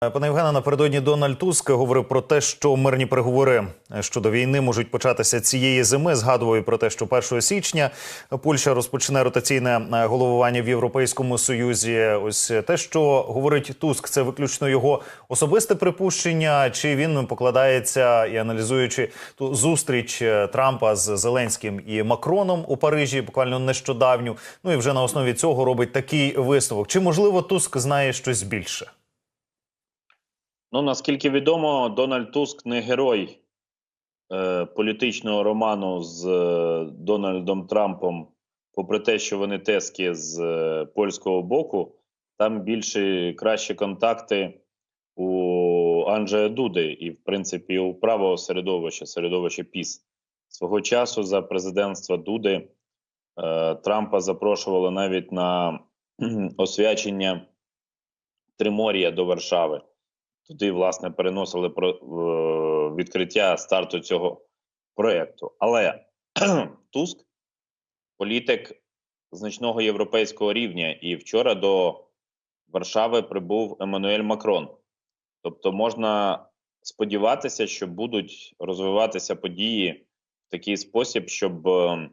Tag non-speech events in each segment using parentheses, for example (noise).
Пане Євгене, напередодні Дональд Туск говорив про те, що мирні переговори щодо війни можуть початися цієї зими. Згадував про те, що 1 січня Польща розпочне ротаційне головування в Європейському Союзі. Ось те, що говорить Туск, це виключно його особисте припущення, чи він покладається і аналізуючи ту зустріч Трампа з Зеленським і Макроном у Парижі, буквально нещодавню. Ну і вже на основі цього робить такий висновок. Чи можливо Туск знає щось більше? Ну наскільки відомо, Дональд Туск не герой е, політичного роману з е, Дональдом Трампом, попри те, що вони тески з е, польського боку, там більше кращі контакти у Анджея Дуди і, в принципі, у правого середовища, середовища ПІС. Свого часу за президентства Дуди е, Трампа запрошували навіть на освячення Тримор'я до Варшави. Туди, власне, переносили про відкриття старту цього проєкту. Але (clears throat) Туск політик значного європейського рівня, і вчора до Варшави прибув Еммануель Макрон. Тобто, можна сподіватися, що будуть розвиватися події в такий спосіб, щоб е,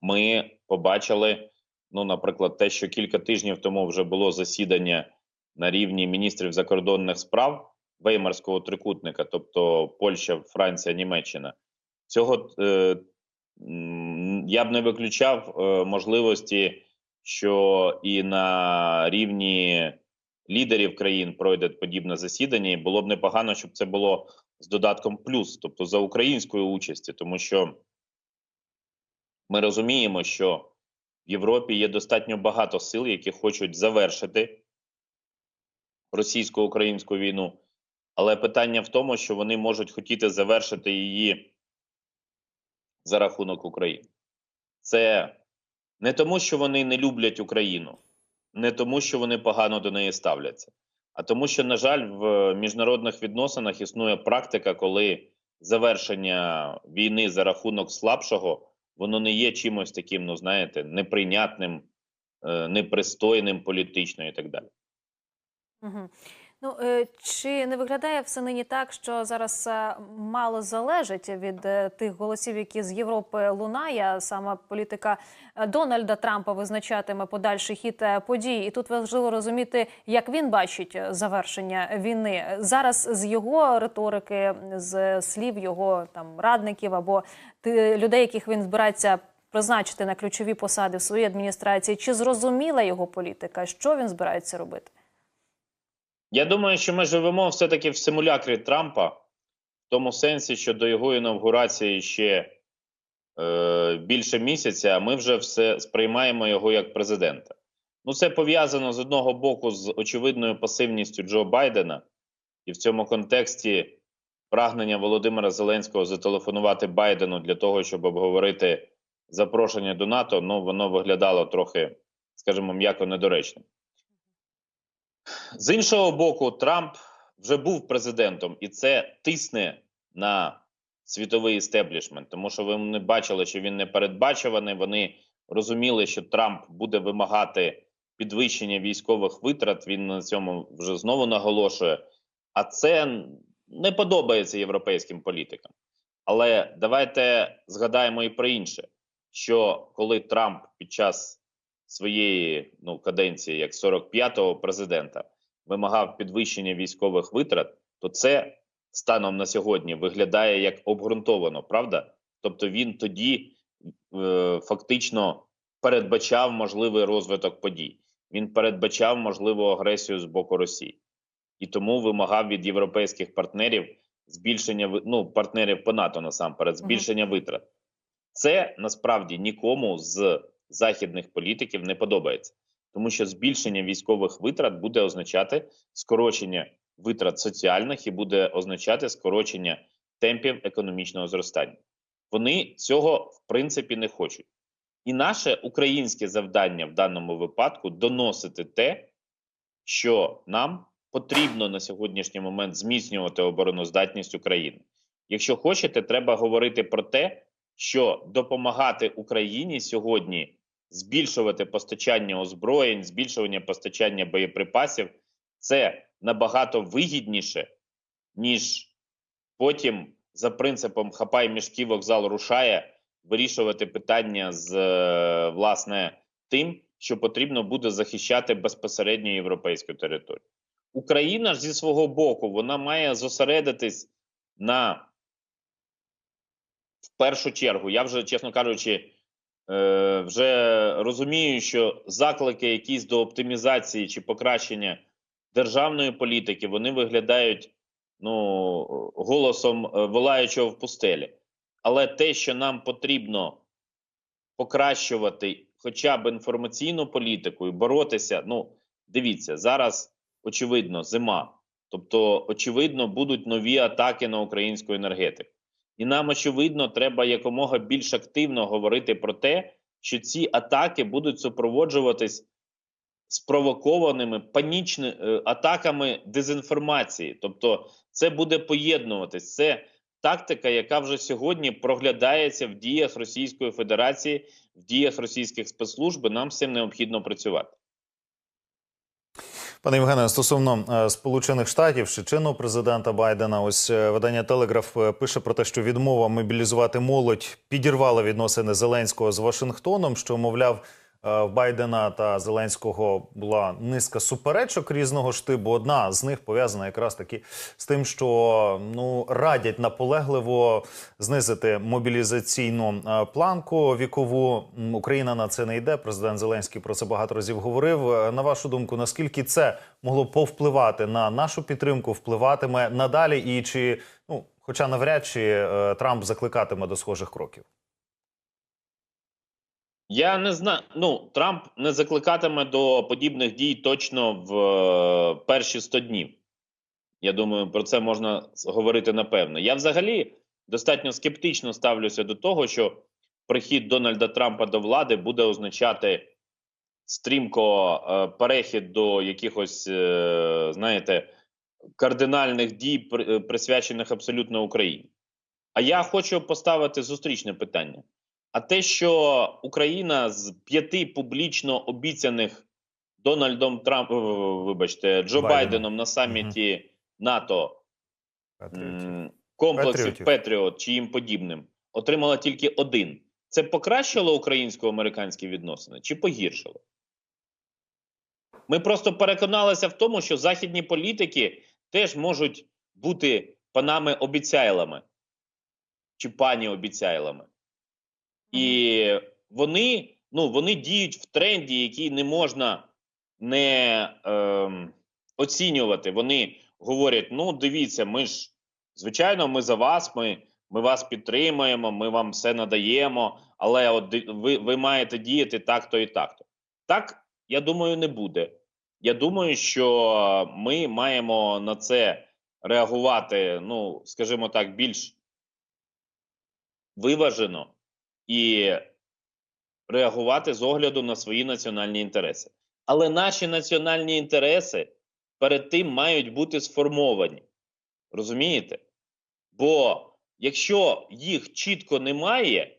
ми побачили, ну, наприклад, те, що кілька тижнів тому вже було засідання на рівні міністрів закордонних справ Веймарського трикутника, тобто Польща, Франція, Німеччина, цього е, я б не виключав е, можливості, що і на рівні лідерів країн пройде подібне засідання, і було б непогано, щоб це було з додатком плюс, тобто за українською участі, тому що ми розуміємо, що в Європі є достатньо багато сил, які хочуть завершити російсько-українську війну, але питання в тому, що вони можуть хотіти завершити її за рахунок України. Це не тому, що вони не люблять Україну, не тому, що вони погано до неї ставляться, а тому, що, на жаль, в міжнародних відносинах існує практика, коли завершення війни за рахунок слабшого, воно не є чимось таким, ну знаєте, неприйнятним, е, непристойним політично і так далі. Угу. Ну е, чи не виглядає все нині так, що зараз е, мало залежить від е, тих голосів, які з Європи лунає? Саме політика Дональда Трампа визначатиме подальший хід подій, і тут важливо розуміти, як він бачить завершення війни зараз з його риторики, з слів його там радників або людей, яких він збирається призначити на ключові посади в своїй адміністрації. Чи зрозуміла його політика? Що він збирається робити? Я думаю, що ми живемо все-таки в симулякрі Трампа, в тому сенсі, що до його інавгурації ще е, більше місяця, а ми вже все сприймаємо його як президента. Ну, це пов'язано з одного боку з очевидною пасивністю Джо Байдена, і в цьому контексті прагнення Володимира Зеленського зателефонувати Байдену для того, щоб обговорити запрошення до НАТО, ну воно виглядало трохи, скажімо, м'яко недоречним. З іншого боку, Трамп вже був президентом, і це тисне на світовий істеблішмент, тому що ви не бачили, що він не передбачуваний. Вони розуміли, що Трамп буде вимагати підвищення військових витрат. Він на цьому вже знову наголошує. А це не подобається європейським політикам. Але давайте згадаємо і про інше: що коли Трамп під час своєї ну каденції як 45-го президента вимагав підвищення військових витрат, то це станом на сьогодні виглядає як обґрунтовано, правда? Тобто він тоді е, фактично передбачав можливий розвиток подій. Він передбачав можливу агресію з боку Росії і тому вимагав від європейських партнерів збільшення ну, партнерів по НАТО насамперед, збільшення витрат. Це насправді нікому з західних політиків не подобається, тому що збільшення військових витрат буде означати скорочення витрат соціальних і буде означати скорочення темпів економічного зростання. Вони цього в принципі не хочуть. І наше українське завдання в даному випадку доносити те, що нам потрібно на сьогоднішній момент зміцнювати обороноздатність України. Якщо хочете, треба говорити про те, що допомагати Україні сьогодні збільшувати постачання озброєнь, збільшування постачання боєприпасів це набагато вигідніше, ніж потім за принципом хапай мішки, вокзал рушає вирішувати питання з е, власне тим, що потрібно буде захищати безпосередньо європейську територію. Україна ж зі свого боку вона має зосередитись на в першу чергу. Я вже, чесно кажучи, е, вже розумію, що заклики якісь до оптимізації чи покращення державної політики вони виглядають ну, голосом е, волаючого в пустелі. Але те, що нам потрібно покращувати хоча б інформаційну політику і боротися, ну, дивіться, зараз очевидно зима. Тобто, очевидно, будуть нові атаки на українську енергетику. І нам, очевидно, треба якомога більш активно говорити про те, що ці атаки будуть супроводжуватись спровокованими панічними е, атаками дезінформації. Тобто, це буде поєднуватись. Це тактика, яка вже сьогодні проглядається в діях Російської Федерації, в діях російських спецслужб. Нам цим необхідно працювати. Пане Євгене, стосовно е, Сполучених Штатів ще чинного президента Байдена, ось е, видання Телеграф е, пише про те, що відмова мобілізувати молодь підірвала відносини Зеленського з Вашингтоном. Що мовляв, в Байдена та Зеленського була низка суперечок різного штибу. Одна з них пов'язана якраз таки з тим, що ну радять наполегливо знизити мобілізаційну е, планку вікову. Україна на це не йде. Президент Зеленський про це багато разів говорив. Е, На вашу думку, наскільки це могло повпливати на нашу підтримку, впливатиме надалі, і чи ну, хоча навряд чи е, Трамп закликатиме до схожих кроків? Я не знаю. Ну Трамп не закликатиме до подібних дій точно в е, перші 100 днів. Я думаю, про це можна говорити напевно. Я взагалі достатньо скептично ставлюся до того, що прихід Дональда Трампа до влади буде означати стрімко е, перехід до якихось, е, знаєте, кардинальних дій, при- присвячених абсолютно Україні. А я хочу поставити зустрічне питання. А те, що Україна з п'яти публічно обіцяних Дональдом Трампом, вибачте, Джо Байденом. Байденом, на саміті НАТО м, комплексів Патріотів. Петріот чи їм подібним, отримала тільки один. Це покращило українсько-американські відносини чи погіршило? Ми просто переконалися в тому, що західні політики теж можуть бути панами обіцяйлами чи пані обіцяйлами. І вони, ну, вони діють в тренді, який не можна не ем, оцінювати. Вони говорять: ну, дивіться, ми ж, звичайно, ми за вас, ми, ми вас підтримуємо, ми вам все надаємо, але от ви, ви маєте діяти так-то і так-то. Так, я думаю, не буде. Я думаю, що ми маємо на це реагувати, ну, скажімо так, більш виважено і реагувати з огляду на свої національні інтереси. Але наші національні інтереси перед тим мають бути сформовані. Розумієте? Бо якщо їх чітко немає,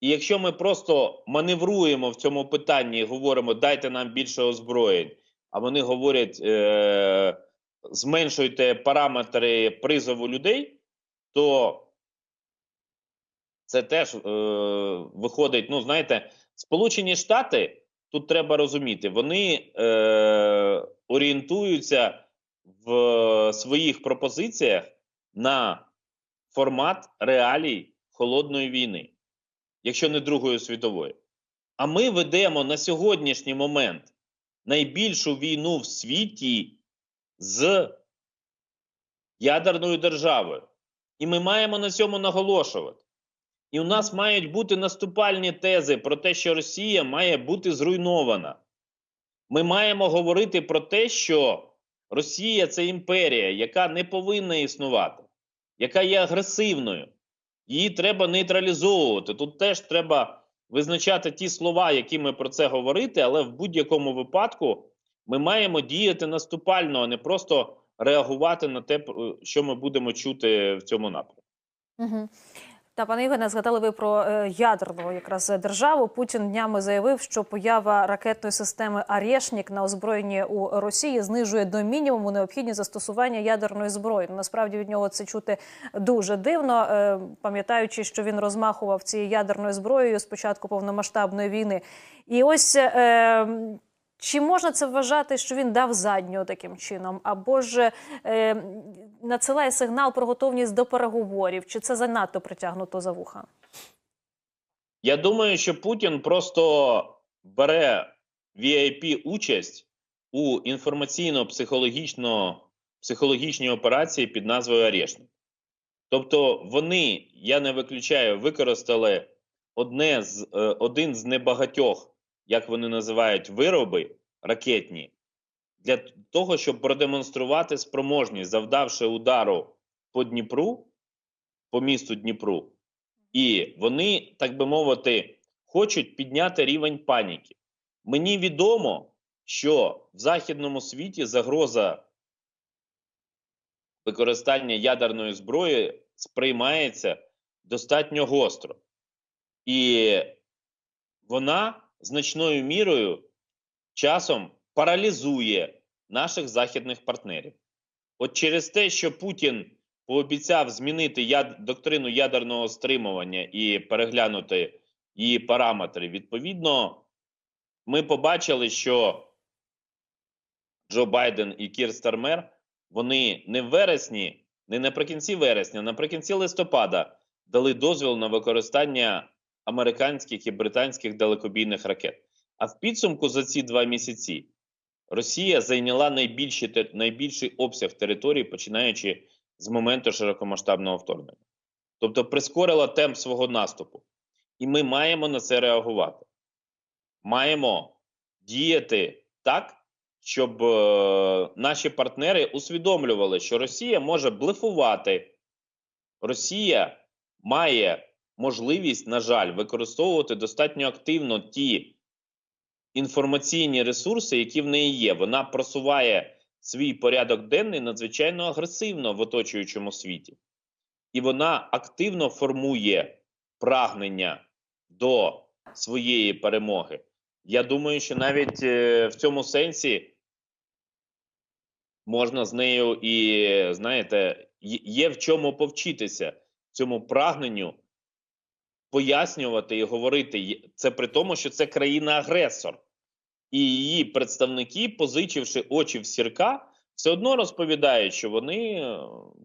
і якщо ми просто маневруємо в цьому питанні і говоримо, дайте нам більше озброєнь, а вони говорять, е- зменшуйте параметри призову людей, то це теж е, виходить. Ну, знаєте, Сполучені Штати тут треба розуміти, вони е, орієнтуються в своїх пропозиціях на формат реалій холодної війни, якщо не Другої світової. А ми ведемо на сьогоднішній момент найбільшу війну в світі з ядерною державою. І ми маємо на цьому наголошувати. І у нас мають бути наступальні тези про те, що Росія має бути зруйнована. Ми маємо говорити про те, що Росія це імперія, яка не повинна існувати, яка є агресивною. Її треба нейтралізовувати. Тут теж треба визначати ті слова, які ми про це говорити, але в будь-якому випадку ми маємо діяти наступально, а не просто реагувати на те, що ми будемо чути в цьому напрямку. Угу. Та пане Євгене, згадали ви про е, ядерну якраз державу. Путін днями заявив, що поява ракетної системи «Арєшнік» на озброєнні у Росії знижує до мінімуму необхідні застосування ядерної зброї. Ну, Насправді від нього це чути дуже дивно, е, пам'ятаючи, що він розмахував цією ядерною зброєю з початку повномасштабної війни. І ось. Чи можна це вважати, що він дав задню таким чином, або ж е, надсилає сигнал про готовність до переговорів? Чи це занадто притягнуто за вуха? Я думаю, що Путін просто бере VIP участь у інформаційно-психологічно психологічній операції під назвою Арешник. Тобто вони, я не виключаю, використали одне з, е, один з небагатьох, як вони називають, вироби ракетні, для того, щоб продемонструвати спроможність, завдавши удару по Дніпру, по місту Дніпру, і вони, так би мовити, хочуть підняти рівень паніки. Мені відомо, що в західному світі загроза використання ядерної зброї сприймається достатньо гостро. І вона значною мірою часом паралізує наших західних партнерів. От через те, що Путін пообіцяв змінити яд... доктрину ядерного стримування і переглянути її параметри, відповідно, ми побачили, що Джо Байден і Кір Стармер вони не в вересні, не наприкінці вересня, а наприкінці листопада дали дозвіл на використання американських і британських далекобійних ракет. А в підсумку за ці два місяці Росія зайняла найбільші, те- найбільший обсяг території, починаючи з моменту широкомасштабного вторгнення. Тобто прискорила темп свого наступу. І ми маємо на це реагувати. Маємо діяти так, щоб е, наші партнери усвідомлювали, що Росія може блефувати. Росія має можливість, на жаль, використовувати достатньо активно ті інформаційні ресурси, які в неї є. Вона просуває свій порядок денний надзвичайно агресивно в оточуючому світі. І вона активно формує прагнення до своєї перемоги. Я думаю, що навіть е, в цьому сенсі можна з нею і, знаєте, є- є в чому повчитися цьому прагненню пояснювати і говорити. Це при тому, що це країна-агресор. І її представники, позичивши очі в сірка, все одно розповідають, що вони е,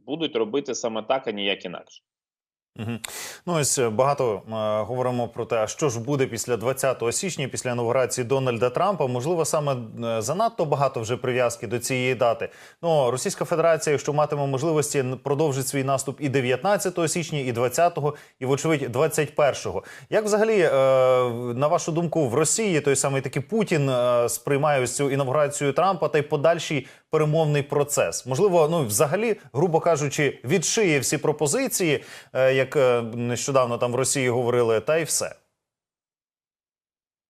будуть робити саме так, а ніяк інакше. Ну ось е, багато е, говоримо про те, що ж буде після 20 січня, після інаугурації Дональда Трампа. Можливо, саме е, занадто багато вже прив'язки до цієї дати. Ну Російська Федерація, якщо матиме можливості, продовжить свій наступ і 19 січня, і 20, і вочевидь 21. Як взагалі, е, на вашу думку, в Росії той самий таки Путін е, сприймає ось цю інаугурацію Трампа та й подальший перемовний процес? Можливо, ну взагалі, грубо кажучи, відшиє всі пропозиції, е, як е, нещодавно там в Росії говорили, та й все.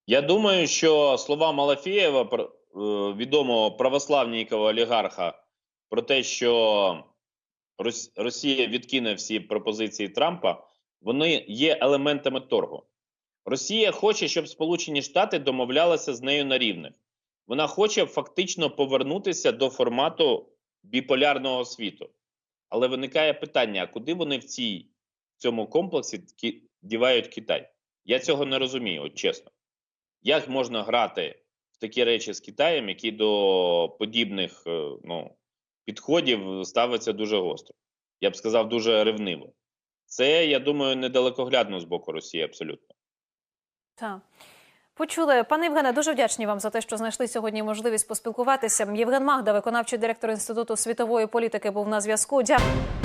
Я думаю, що слова Малафєєва, е, відомого православнійкого олігарха, про те, що Росія відкине всі пропозиції Трампа, вони є елементами торгу. Росія хоче, щоб Сполучені Штати домовлялися з нею на рівних. Вона хоче фактично повернутися до формату біполярного світу. Але виникає питання: а куди вони в цій цьому комплексі дівають Китай? Я цього не розумію, от чесно. Як можна грати в такі речі з Китаєм, які до подібних е, ну, підходів ставиться дуже гостро? Я б сказав, дуже ревниво. Це, я думаю, недалекоглядно з боку Росії абсолютно. Так. Почули, пане Євгене, дуже вдячні вам за те, що знайшли сьогодні можливість поспілкуватися. Євген Магда, виконавчий директор інституту світової політики, був на зв'язку. Дякую.